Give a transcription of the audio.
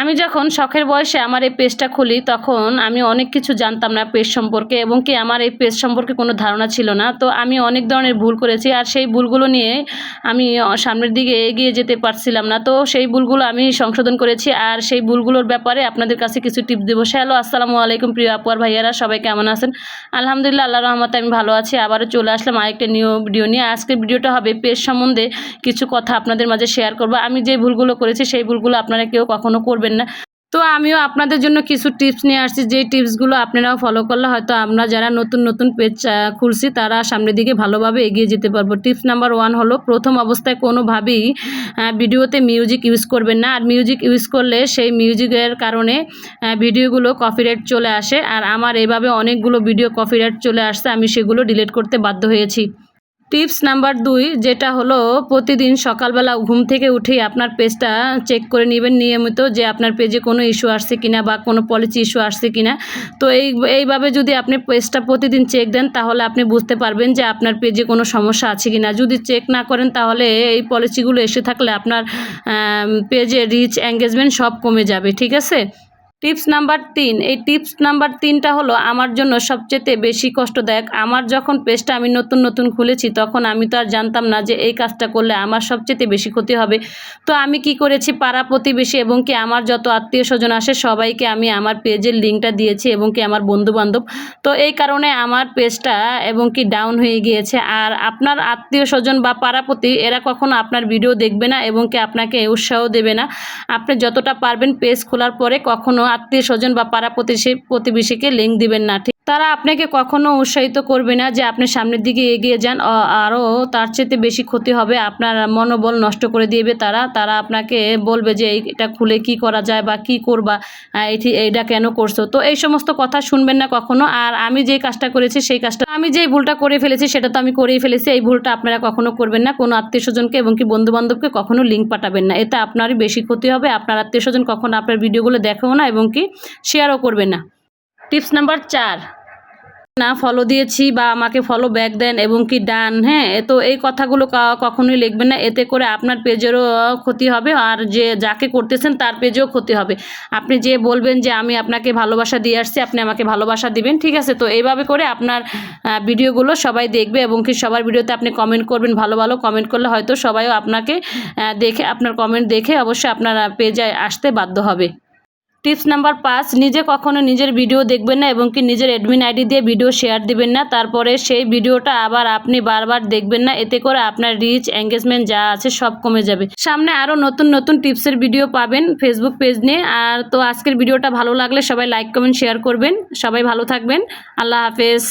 আমি যখন শখের বয়সে আমার এই পেজটা খুলি, তখন আমি অনেক কিছু জানতাম না পেজ সম্পর্কে এবং কি আমার এই পেজ সম্পর্কে কোনো ধারণা ছিল না। তো আমি অনেক ধরনের ভুল করেছি আর সেই ভুলগুলো নিয়ে আমি সামনের দিকে এগিয়ে যেতে পারছিলাম না। তো সেই ভুলগুলো আমি সংশোধন করেছি আর সেই ভুলগুলোর ব্যাপারে আপনাদের কাছে কিছু টিপ দেবো। হ্যালো, আসসালামু আলাইকুম প্রিয় আপুয়ার ভাইয়ারা, সবাই কেমন আছেন? আলহামদুলিল্লাহ আল্লাহ রহমতে আমি ভালো আছি। আবারও চলে আসলাম আরেকটা নিউ ভিডিও নিয়ে। আজকের ভিডিওটা হবে পেজ সম্বন্ধে কিছু কথা আপনাদের মাঝে শেয়ার করব। আমি যে ভুলগুলো করেছি, সেই ভুলগুলো আপনারা কেউ কখনো করবেন না। তো আমিও আপনাদের জন্য কিছু টিপস নিয়ে আসছি। যে টিপসগুলো আপনারাও ফলো করলে হয়তো আমরা যারা নতুন নতুন পেজ খুলছি তারা সামনের দিকে ভালোভাবে এগিয়ে যেতে পারব। টিপস নাম্বার ওয়ান হলো, প্রথম অবস্থায় কোনোভাবেই ভিডিওতে মিউজিক ইউজ করবেন না। আর মিউজিক ইউজ করলে সেই মিউজিকের কারণে ভিডিওগুলো কপিরাইট চলে আসে। আর আমার এভাবে অনেকগুলো ভিডিও কপিরাইট চলে আসছে, আমি সেগুলো ডিলিট করতে বাধ্য হয়েছি। টিপস নাম্বার দুই, যেটা হলো প্রতিদিন সকালবেলা ঘুম থেকে উঠেই আপনার পেজটা চেক করে নেবেন নিয়মিত যে আপনার পেজে কোনো ইস্যু আসছে কিনা বা কোনো পলিসি ইস্যু আসছে কিনা। তো এই, এইভাবে যদি আপনি পেজটা প্রতিদিন চেক দেন, তাহলে আপনি বুঝতে পারবেন যে আপনার পেজে কোনো সমস্যা আছে কিনা। যদি চেক না করেন, তাহলে এই পলিসিগুলো এসে থাকলে আপনার পেজে রিচ এঙ্গেজমেন্ট সব কমে যাবে, ঠিক আছে? টিপস নাম্বার তিন, এই টিপস নাম্বার তিনটা হলো আমার জন্য সবচেয়ে বেশি কষ্টদায়ক। আমার যখন পেজটা আমি নতুন নতুন খুলেছি, তখন আমি তো আর জানতাম না যে এই কাজটা করলে আমার সবচেয়ে বেশি ক্ষতি হবে। তো আমি কি করেছি? পাড়া প্রতিবেশী এবং কি আমার যত আত্মীয় স্বজন আসে, সবাইকে আমি আমার পেজের লিঙ্কটা দিয়েছি এবং কি আমার বন্ধু বান্ধব তো এই কারণে আমার পেজটা এবং কি ডাউন হয়ে গিয়েছে। আর আপনার আত্মীয় স্বজন বা পাড়াপতি এরা কখনো আপনার ভিডিও দেখবে না এবং কি আপনাকে উৎসাহ দেবে না। আপনি যতটা পারবেন পেজ খোলার পরে কখনো আত্মীয় স্বজন বা পাড়া প্রতিবেশী প্রতিবেশীকে লিঙ্ক দিবেন না, ঠিক? তারা আপনাকে কখনো উৎসাহিত করবে না যে আপনি সামনের দিকে এগিয়ে যান আরও তার চেয়ে বেশি ক্ষতি হবে, আপনার মনোবল নষ্ট করে দিবে তারা। তারা আপনাকে বলবে যে এটা খুলে কি করা যায় বা কি করবা? এইটা কেন করছ? তো এই সমস্ত কথা শুনবেন না কখনো। আর আমি যে কাজটা করেছি, সেই কাজটা আমি যেই ভুলটা করে ফেলেছি, সেটা তো আমি করেই ফেলেছি। এই ভুলটা আপনারা কখনো করবেন না। কোনো আত্মীয় স্বজনকে এবং কি বন্ধুবান্ধবকে কখনো লিঙ্ক পাঠাবেন না। এতে আপনারই বেশি ক্ষতি হবে। আপনার আত্মীয় স্বজন কখনো আপনার ভিডিওগুলো দেখেও না এবং কি শেয়ারও করবেন না। টিপস নাম্বার চার, না ফলো দিয়েছি বা আমাকে ফলো ব্যাক দেন এবং কি ডান হ্যাঁ তো এই কথাগুলো কখনোই লিখবেন না, এতে করে আপনার পেজেরও ক্ষতি হবে আর যে, যাকে করতেছেন তার পেজেও ক্ষতি হবে। আপনি যে বলবেন যে আমি আপনাকে ভালোবাসা দিয়ে আসছি, আপনি আমাকে ভালোবাসা দিবেন, ঠিক আছে? তো এইভাবে করে আপনার ভিডিওগুলো সবাই দেখবে এবং কি সবার ভিডিওতে আপনি কমেন্ট করবেন, ভালো ভালো কমেন্ট করলে হয়তো সবাইও আপনাকে দেখে, আপনার কমেন্ট দেখে অবশ্যই আপনার পেজে আসতে বাধ্য হবে। টিপস নাম্বার পাঁচ, নিজে কখনো নিজের ভিডিও দেখবেন না এবং কি নিজের অ্যাডমিন আইডি দিয়ে ভিডিও শেয়ার দিবেন না। তারপরে সেই ভিডিওটা আবার আপনি বারবার দেখবেন না। এতে করে আপনার রিচ এঙ্গেজমেন্ট যা আছে সব কমে যাবে। সামনে আরও নতুন নতুন টিপসের ভিডিও পাবেন ফেসবুক পেজ নিয়ে। আর তো আজকের ভিডিওটা ভালো লাগলে সবাই লাইক কমেন্ট শেয়ার করবেন। সবাই ভালো থাকবেন। আল্লাহ হাফেজ।